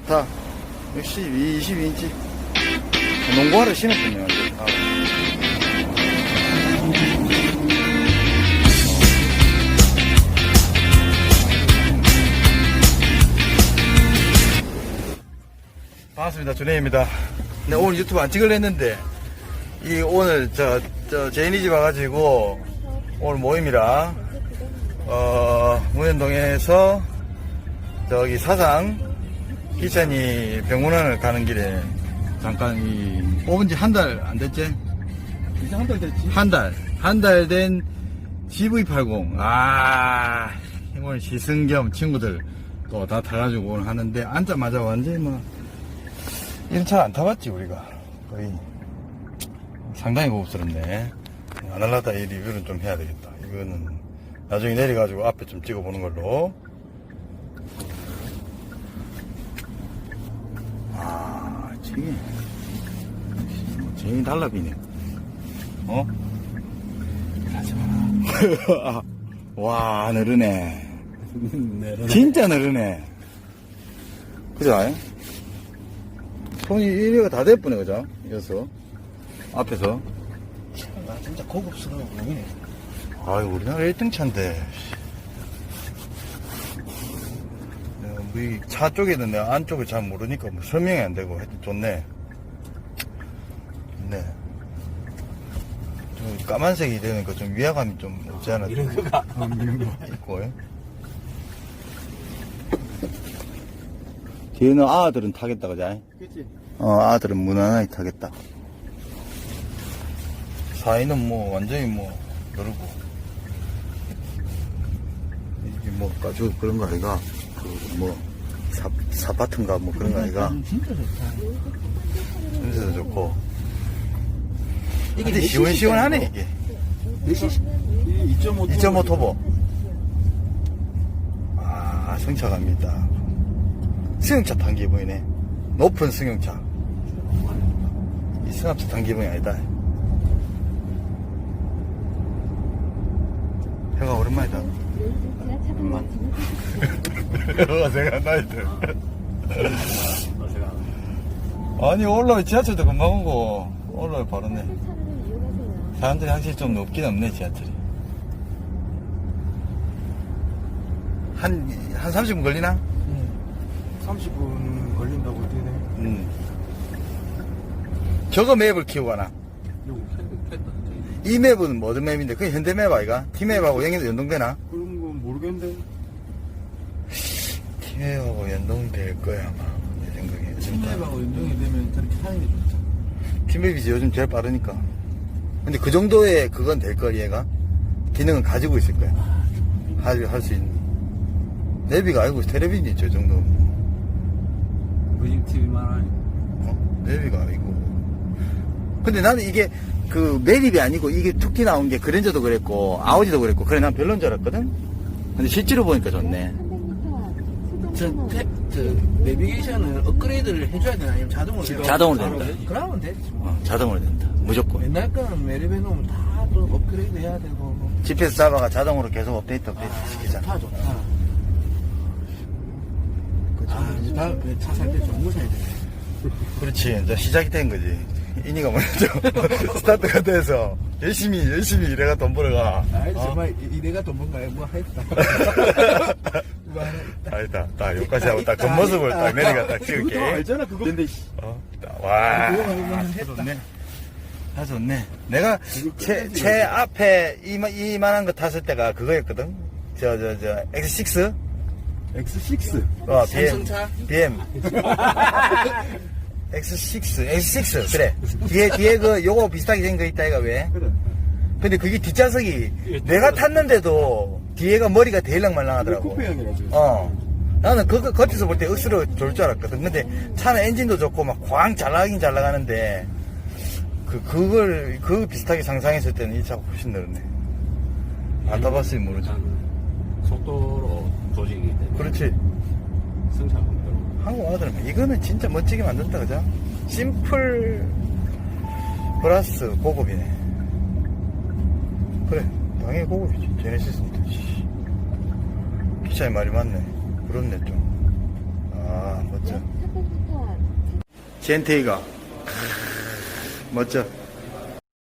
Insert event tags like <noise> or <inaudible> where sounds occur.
좋다. 12, 22인치. 농구하러 신었군요. 아. 반갑습니다. 준혜입니다. 네, 오늘 유튜브 안 찍으려 했는데, 이 오늘 저, 저, 제인이 집 와가지고, 오늘 모임이라, 어, 문현동에서 저기 사상 기찬이 병원을 가는 길에 잠깐 이 뽑은 지 한 달 안 됐지? 이제 한 달 됐지? 한 달. 한 달 된 GV80. 아, 오늘 시승겸 친구들 또 다 타가지고 오늘 하는데 앉자마자 완전히 뭐, 이런 차 안 타봤지, 우리가. 거의. 상당히 고급스럽네. 안 할라다 이 리뷰는 좀 해야 되겠다. 이거는 나중에 내려가지고 앞에 좀 찍어보는 걸로. 아, 쟁이. 쟁이 달라비네. 어? 하지 마라. <laughs> 와, 느르네. 네, 진짜 느르네. 그죠? 손이 이래가 다 됐쁘네, 그죠? 이어서. 앞에서. 나 진짜 고급스러워 보이네. 아유, 우리나라 1등 차인데. 내가 뭐이차 쪽에는 내가 안쪽을 잘 모르니까 뭐 설명이 안 되고 하여튼 좋네. 좋네. 좀 까만색이 되니까 좀 위화감이 좀 없지 않아? 이런 거가. 이런 거 있고. 예. 뒤에는 아들은 타겠다, 그자? 그치? 어, 아들은 무난하게 타겠다. 사이는 뭐, 완전히 뭐, 그러고. 이게 뭐, 가지고 그런 거 아이가? 그, 뭐, 사, 사파트인가 뭐 그런 거 아이가? 진짜 좋다. 냄새도 좋고. 이게 근데 시원시원하네, 이게. 내시 2.5 2.5 터보. 아, 승차갑니다. 승용차 탄 기분이네. 높은 승용차. 이 승합차 탄 기분이 아니다. 해가 오랜만이다. 오랜만. 해가 생각나이들. 아니, 올라와 지하철도 금방 오고, 올라와 바로네. 사람들이 확실히 좀 높긴 없네, 지하철이. 한, 한 30분 걸리나? 30분 걸린다고 되네. 음. 저거 맵을 키우고 가나? 요거 캔다. 이 맵은 뭐 어떤 맵인데? 그게 현대맵 아이가? 티맵하고 연결 연동되나? 모르겠는데. 티맵하고 연동될 거야, 아마. 내 생각에. 팀맵하고 연동이 되면 저렇게 하는 게 좋다. 티맵이지, 요즘 제일 빠르니까. 근데 그 정도의 그건 될 걸, 얘가? 기능은 가지고 있을 거야. 할, 할수 있는. 내비가 아니고 텔레비전이 저 정도. 무인 TV만 하니. 어? 내비가 아니고. 근데 나는 이게 그 매립이 아니고 이게 특기 나온 게 그랜저도 그랬고 아우디도 그랬고 그래 난 별론 줄 알았거든. 근데 실제로 보니까 좋네. 저, 탭, 저, 내비게이션은 업그레이드를 해줘야 되나? 아니면 자동으로 돼요? 자동으로 바로 된다. 돼? 그러면 되지. 어, 자동으로 된다. 무조건. 옛날 거는 매립해 놓으면 다또 업그레이드 해야 되고. GPS 잡아가 자동으로 계속 업데이트 업데이트 시키잖아. 좋다, 좋다. 아, 이제 다음에 차 살 때 정보 사야 돼. 그렇지. 이제 시작이 된 거지. 이니가 먼저 <laughs> 스타트가 돼서 열심히 열심히 일해가 돈 벌어가. 아이, 어? 정말, 이- 이래가 돈 번가요? 뭐 <laughs> 했다. 뭐 하나 있다. 아니다. 딱 여기까지 하고 딱 겉모습을 딱 내려가 딱 찍을게. 알잖아, 그거. 근데, 어, 와. 그거 말고는 아, 했다. 좋네. 아, 좋네. 내가 제 말고. 앞에 이마, 이만한 거 탔을 때가 그거였거든. 저, 저, 저, X6? X6. 어, BM. 삼성차? BM. <laughs> X6, X6. 그래. 뒤에, 뒤에 그, 요거 비슷하게 생긴 거 있다, 이가 왜? 그래. 근데 그게 뒷좌석이 내가 탔는데도 뒤에가 머리가 대일랑말랑하더라고. 쿠페형이라 지금. 어. 나는 그거 겉에서 볼 때 억수로 좋을 줄 알았거든. 근데 차는 엔진도 좋고 막 광 잘 나가긴 잘 나가는데 그 그걸 그 비슷하게 상상했을 때는 이 차가 훨씬 늘었네. 안 타봤으면 모르죠. 속도로 조직이기 때문에 그렇지. 승차감 한국 아들은 이거는 진짜 멋지게 만든다 그죠? 심플 플러스 고급이네. 그래 당연히 고급이지. 제네시스인데. 씨. 기차의 말이 맞네. 부럽네 좀. 아 멋져. 젠테이가. 멋져.